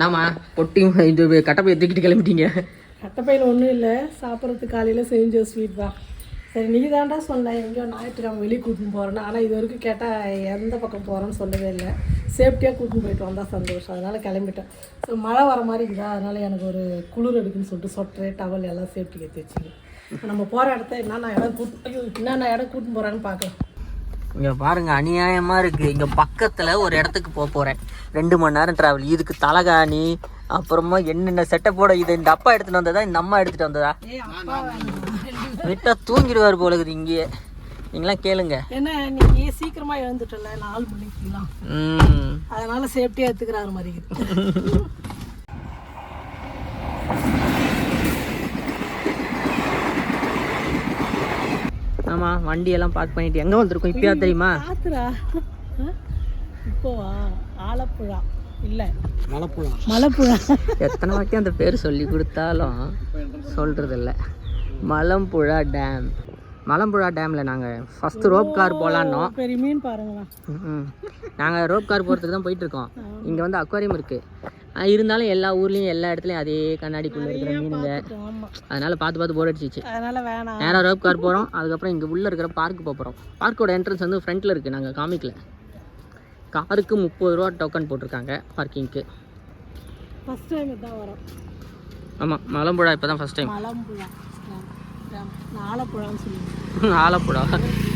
என்னம்மா பொட்டியும் இது கட்டப்பையை தூக்கிட்டு கிளம்பிட்டீங்க. கட்டப்பையில் ஒன்றும் இல்லை. சாப்பிட்றதுக்கு காலையில் செஞ்ச ஸ்வீட் தான். சரி நீ தாண்டா சொன்ன. எங்கேயோ ஞாயிற்றுக்கிழமை வெளியே கூட்டின்னு போகிறேன்னு ஆனால் இது வரைக்கும் கேட்டால் எந்த பக்கம் போகிறேன்னு சொல்லவே இல்லை. சேஃப்டியாக கூட்டின்னு போயிட்டு வந்தால் சந்தோஷம். அதனால் கிளம்பிட்டேன். ஸோ மழை வர மாதிரி இருக்குதா? அதனால் எனக்கு ஒரு குளிர் எடுக்குன்னு சொல்லிட்டு சொட்டரு டவல் எல்லாம் சேஃப்டிக்கு எடுத்து வச்சுங்க நம்ம போகிற இடத்த என்னென்ன இடம் கூட்டு என்னென்ன இடம் கூட்டின்னு போகிறான்னு பார்க்கலாம். இங்க பாருங்க அநியாயமா இருக்கு. இங்க பக்கத்துல ஒரு இடத்துக்கு போக போறேன். ரெண்டு மணி நேரம் டிராவல் இதுக்கு தலகாணி அப்புறமா என்னென்ன செட்டப்போட இது இந்த அப்பா எடுத்துட்டு வந்ததா இந்த அம்மா எடுத்துட்டு வந்ததா? விட்டா தூங்கிடுவார் போல இருக்குது இங்கேயே நீங்களாம் கேளுங்க. என்ன நீ சீக்கிரமாக எழுந்துட்டல நாலு மணிக்கெல்லாம். ம். அதனால சேஃப்டியாக எடுத்துக்கிறாரு மாதிரி இருக்குது ஆமா வண்டி எல்லாம் பார்க் பண்ணிட்டு எங்க வந்திருக்கோம்? இப்பயா தெரியுமா? இப்போவா ஆலப்புழா. இல்லை. மலைப்புழா. மலைப்புழா. எத்தனை வாட்டி அந்த பேர் சொல்லி கொடுத்தாலும் சொல்றது இல்ல மலம்புழா டேம் மலம்புழா டேம்ல நாங்க ஃபர்ஸ்ட் ரோப் கார் போலான்னோம். பெரிய மீன் பாருங்களா ம். நாங்க ரோப் கார் போறதுக்கு தான் போயிட்டு இருக்கோம். இங்க வந்து அக்வாரியம் இருக்கு. ஆ, இருந்தாலும் எல்லா ஊர்லயும் எல்லா இடத்துலயும் அதே கண்ணாடிக்குள்ள இருக்கிற மீனுங்க. அதனால பார்த்து பார்த்து போர் அடிச்சிச்சு. அதனால வேணாம். ரோப் கார் போறோம் அதுக்கப்புறம் இங்க உள்ள இருக்கிற பார்க் போக போறோம். பார்க்கோட என்ட்ரன்ஸ் வந்து ஃப்ரண்ட்ல இருக்கு நாங்க காமிக்கல. காருக்கு முப்பது ரூபா டோக்கன் போட்டிருக்காங்க பார்க்கிங்க்கு ஃபர்ஸ்ட் டைம் தான் வரோம். ஆமாம் மலம்புழா இப்போ தான் ஃபஸ்ட் டைம் மலம்புழா ஆலப்புழான்னு ஆலப்புழா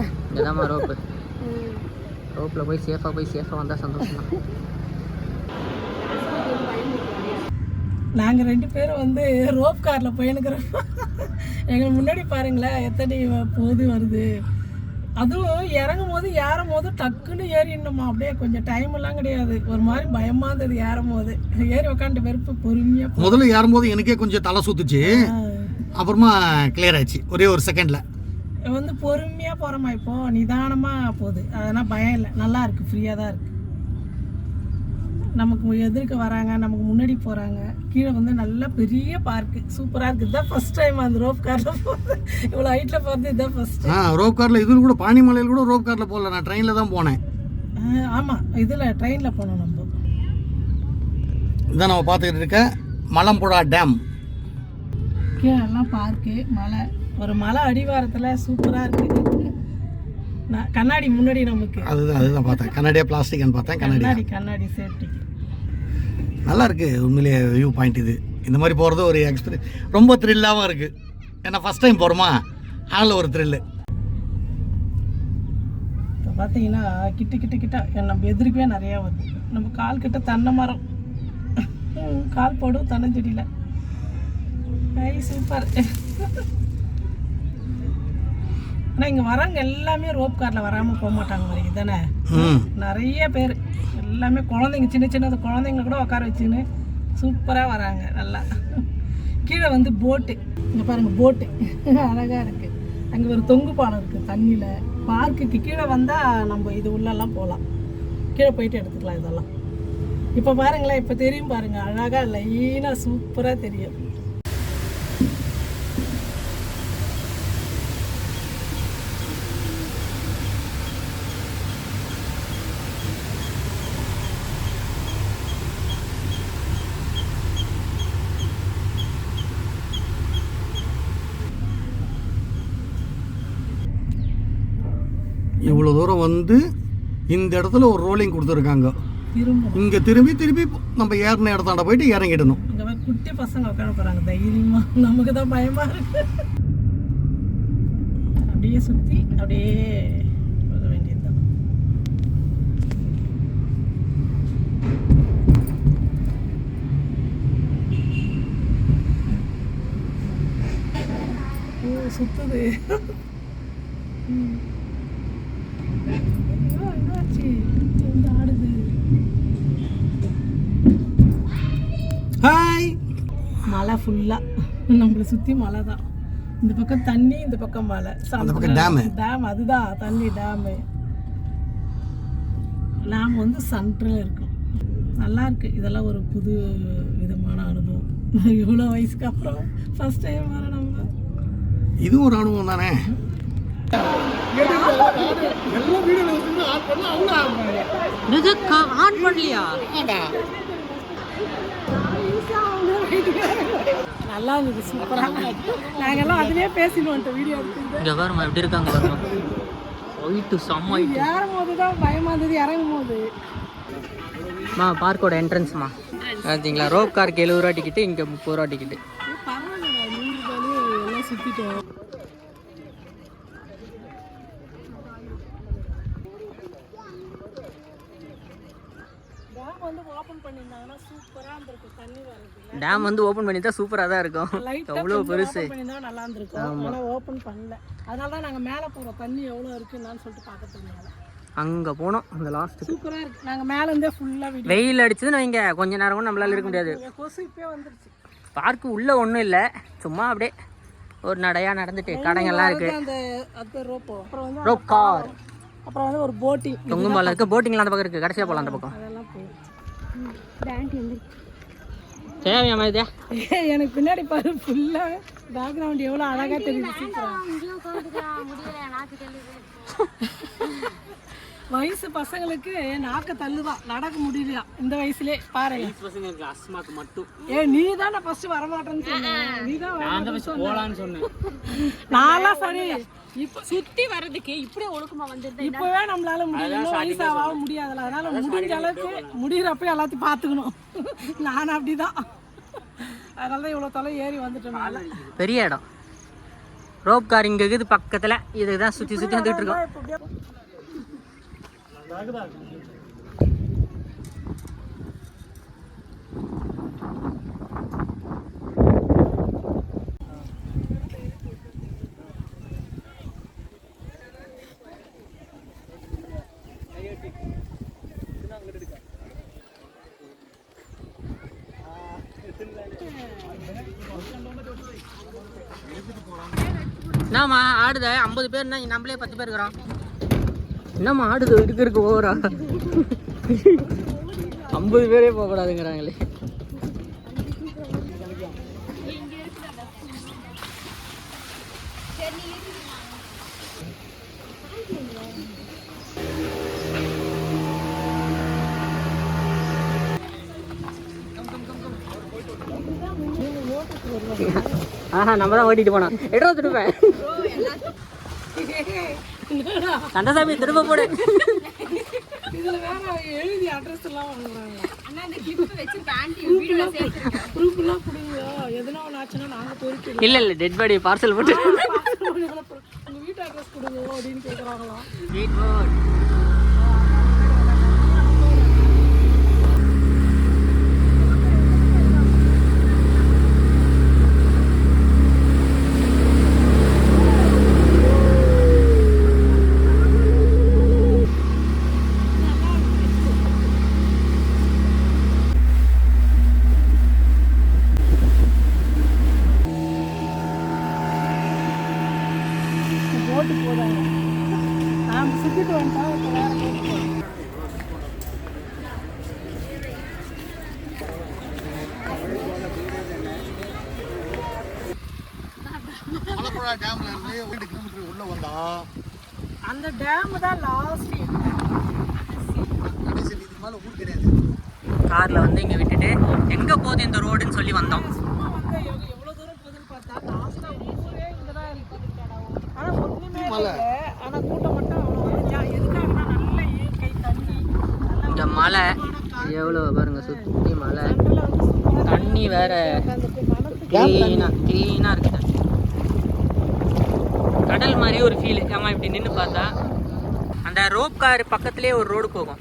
வேலை இதாம்மா ரோப்பு. ரோப்பில் போய் சேஃபாக போய் சேஃபாக வந்தால் சந்தோஷம் தான் நாங்கள் ரெண்டு பேரும் வந்து ரோப் காரில் போயினுக்கிறோம் எங்களுக்கு முன்னாடி பாருங்களேன் எத்தனை போது வருது. அதுவும் இறங்கும் போது ஏறும் போது டக்குன்னு ஏறிடணுமா அப்படியே கொஞ்சம் டைம் எல்லாம் கிடையாது. ஒரு மாதிரி பயமா இருந்தது ஏறும் போது ஏறி உக்காந்து வெறுப்பு பொறுமையா முதல்ல ஏறும்போது எனக்கே கொஞ்சம் தலை சுத்துச்சு. அப்புறமா கிளியர் ஆயிடுச்சு. ஒரே ஒரு செகண்ட்ல வந்து பொறுமையா போறோமா இப்போ? நிதானமா போகுது. அதெல்லாம் பயம் இல்லை. நல்லா இருக்கு. ஃப்ரீயா தான் இருக்கு. நமக்கு எதிர்க்க வராங்க. நமக்கு முன்னாடி போறாங்க. கீழே வந்து நல்ல பெரிய பார்க்கு சூப்பரா இருக்கு. இதுதான் ஃபர்ஸ்ட் டைம் அந்த ரோப் கார்ல போகிறது இவ்வளோ ஹைட்ல போகிறது இதுதான் ஃபர்ஸ்ட் ஆ ரோப் கார்ல இதுல கூட பாணிமலையில் கூட ரோப் கார்ல போகல. நான் ட்ரெயினில் தான் போனேன். ஆமா. இதுல ட்ரெயின்ல போனோம் நம்ம. இதான் நம்ம பார்த்துக்கிட்டு இருக்க மலம்புழா டேம் கீழே எல்லாம் பார்க்கு மலை. ஒரு மலை அடிவாரத்துல சூப்பரா இருக்கு. நான் கண்ணாடி முன்னாடி நமக்கு. அதுதான் அதுதான் பார்த்தேன். கண்ணாடியா பிளாஸ்டிக்னு பார்த்தேன் கண்ணாடி. கண்ணாடி சேஃப்டிக்கு நல்லா இருக்கு. உண்மையிலேயே வியூ பாயிண்ட் இது. இந்த மாதிரி போகிறது ஒரு எக்ஸ்பீரியன்ஸ் ரொம்ப த்ரில்லாகவும் இருக்கு. ஏன்னா ஃபர்ஸ்ட் டைம் போகிறோமா அதில் ஒரு த்ரில்லு இப்போ பார்த்தீங்கன்னா கிட்ட கிட்ட கிட்ட நம்ம எதிர்க்கவே நிறையா வருது. நம்ம கால் கிட்ட தென்னை மரம். கால் போடும் தென்னை செடியில். சூப்பர் ஆனால் இங்கே வரவங்க எல்லாமே ரோப் காரில் வராமல் போக மாட்டாங்க வரைக்கும் தானே நிறைய பேர். எல்லாமே குழந்தைங்க சின்ன சின்ன குழந்தைங்க கூட உட்கார வச்சுன்னு சூப்பராக வராங்க நல்லா. கீழே வந்து போட்டு. இங்கே பாருங்கள் போட்டு. அழகாக இருக்குது அங்கே ஒரு தொங்கு பாலம் இருக்குது தண்ணியில். பார்க்குக்கு கீழே வந்தால் நம்ம இது உள்ளெல்லாம் போகலாம். கீழே போயிட்டு எடுத்துக்கலாம் இதெல்லாம். இப்போ பாருங்களேன் இப்போ தெரியும் பாருங்கள் அழகாக லைனாக சூப்பராக தெரியும். இவ்வளோ தூரம் வந்து இந்த இடத்துல ஒரு ரோலிங் கொடுத்துருக்காங்க. இங்கே திரும்பி திரும்பி நம்ம ஏறின இடத்தாண்ட போயிட்டு இறங்கிடணும். குட்டி பசங்க உட்கார போகிறாங்க தைரியமாக நமக்கு தான் பயமாக இருக்கு. அப்படியே சுற்றி அப்படியே போக வேண்டியதுதான். சுத்துது. ம். ஐயோ, என்னாச்சு இந்த ஆடுது ஹாய் மலை ஃபுல்லாக நம்மளை சுற்றி மலை தான். இந்த பக்கம் தண்ணி இந்த பக்கம் மலை அந்த பக்கம் dam. டேம் அதுதான். தண்ணி டேமு டேம் வந்து சென்ட்ரில் இருக்கும். நல்லா இருக்கு. இதெல்லாம் ஒரு புது விதமான அனுபவம். இவ்வளோ வயசுக்கு அப்புறம் ஃபர்ஸ்ட் டைம் வர நம்ம? இதுவும் ஒரு அனுபவம் தானே? ஆன் பண்ணலையா? நல்லா இருந்தது சூப்பராக நாங்கெல்லாம் அதுலேயே பேசிட்டு வந்துட்டோம் வீடியோ இங்க பாருமா எப்படி இருக்காங்க ஒயிட்டு செம்ம ஏறும் போது தான் பயமாக இருந்தது இறங்கும் போது மா. பார்க்கோட என்ட்ரன்ஸ்மா பார்த்தீங்களா ரோப் காருக்கு எழுபது ரூபா டிக்கெட்டு இங்கே முப்பது ரூபா டிக்கெட்டு பரவாயில்ல நூறு ரூபாயிலே எல்லாம் சுற்றிட்டோம் டேம் வந்து ஓப்பன் பண்ணியிருந்தாங்கன்னா சூப்பராக இருந்திருக்கும். தண்ணி வரது டேம் வந்து ஓப்பன் பண்ணி தான் சூப்பராக தான் இருக்கும் எவ்வளோ பெருசு. ஓப்பன் பண்ணியிருந்தா நல்லா இருந்திருக்கும். ஆனால் ஓப்பன் பண்ணல. அதனால தான் நாங்கள் மேலே போகிறோம் தண்ணி எவ்வளோ இருக்குன்னு சொல்லிட்டு பார்க்கறதுக்கு மேலே அங்கே போனோம். அந்த லாஸ்ட்டுக்கு சூப்பராக இருக்கு. நாங்கள் மேலேருந்தே ஃபுல்லாக வீடியோ வெயில் அடிச்சதுன்னு வைங்க. கொஞ்ச நேரம் கூட நம்மளால இருக்க முடியாது. கொசு இப்பே வந்துருச்சு. பார்க்கு உள்ளே ஒன்றும் இல்லை. சும்மா அப்படியே ஒரு நடையாக நடந்துட்டு அந்த அது ரோப்போ. அப்புறம் வந்து ரோப் கார் அப்புறம் வந்து ஒரு போட்டிங் தொங்கும் பாலம் இருக்குது போட்டிங்லாம் அந்த பக்கம் இருக்குது கடைசியாக போகலாம் அந்த பக்கம். தேவையாமா இது எனக்கு பின்னாடி பாரு ஃபுல்லாக பேக்ரவுண்ட் எவ்வளோ அழகாக தெரியுது வயசு பசங்களுக்கு நாக்க தள்ளுதான் நடக்க முடியலையா? இந்த வயசுலே பாருங்க. பசங்களுக்கு அஸ்மாக்கு மட்டும். ஏ நீ தான் நான் ஃபர்ஸ்ட் வரமாட்டேன்னு சொன்னேன் நீ தான் போகலான்னு சொன்னேன். நான்லாம் சரி. இப்போ சுத்தி வர்றதுக்கு இப்படியே ஒழுக்கமா வந்துருந்தேன் இப்போவே நம்மளால முடியல. வயசாக முடியாதுல. அதனால முடிஞ்ச அளவுக்கு முடிகிறப்ப எல்லாத்தையும் பார்த்துக்கணும். நான் அப்படிதான். அதனால தான் இவ்வளோ தொலை ஏறி வந்துட்டேன் பெரிய இடம். ரோப் கார் இங்கே இருக்குது பக்கத்தில். இதுக்கு தான் சுற்றி சுற்றி வந்துட்டு இருக்கோம். என்னம்மா ஆடுத ஐம்பது பேர்னா நம்மளே பத்து பேர் இருக்கிறோம். என்னம்மா ஆடுது இருக்கு இருக்கு ஓவரா ஐம்பது பேரே போகக்கூடாதுங்கிறாங்களே. ஆஹா நம்ம தான் ஓட்டிட்டு போனோம். எட்ரோ திருப்பேன் கந்தசாமி திரும்ப போடு. இதுல வேற எழுதி அட்ரஸ் எல்லாம் வாங்குறாங்க. அண்ணா இந்த கிளிப் வச்சு பேண்ட் வீடியோல சேர்த்து ப்ரூஃப் எல்லாம் கொடுங்க எதனா ஒன்று ஆச்சுன்னா நாங்க பொறுக்கி இல்ல இல்ல டெட் பாடி பார்சல் போட்டு. உங்க வீட்டு அட்ரஸ் கொடுங்க அப்படின்னு கேக்குறாங்களாம் போட்டு போதாங்க நாம சுத்திட்டு வந்துட்டோம் இப்போ வேற போட்டு போறோம் மலப்புழா டேம்ல இருந்து ரெண்டு கிலோமீட்டர் உள்ள வந்தா. அந்த டேம் தான் லாஸ்ட் கடைசி இதுக்கு மேல ஊர் கிடையாது. கார்ல வந்து இங்க விட்டுட்டு எங்க போகுது இந்த ரோடுன்னு சொல்லி வந்தோம் சும்மா வந்து எவ்வளவு எவ்வளவு தூரம் போகுதுன்னு பார்த்தா லாஸ்டா ஊரே இங்க தான் இருக்கு ஆனா ஒண்ணுமே இல்லை ஆனா கூட்டம் மட்டும் அவ்வளோ யா- எதுக்காகனா நல்ல இயற்கை தண்ணி மலை எவ்வளோ பாருங்க சுற்றி மலை தண்ணி வேற கிளீனாக கிளீனாக கிளீனா இருக்குது கடல் மாதிரி ஒரு ஃபீல் ஆமாம் இப்படி நின்று பார்த்தா? அந்த ரோப் கார் பக்கத்துலேயே ஒரு ரோடு போகும்.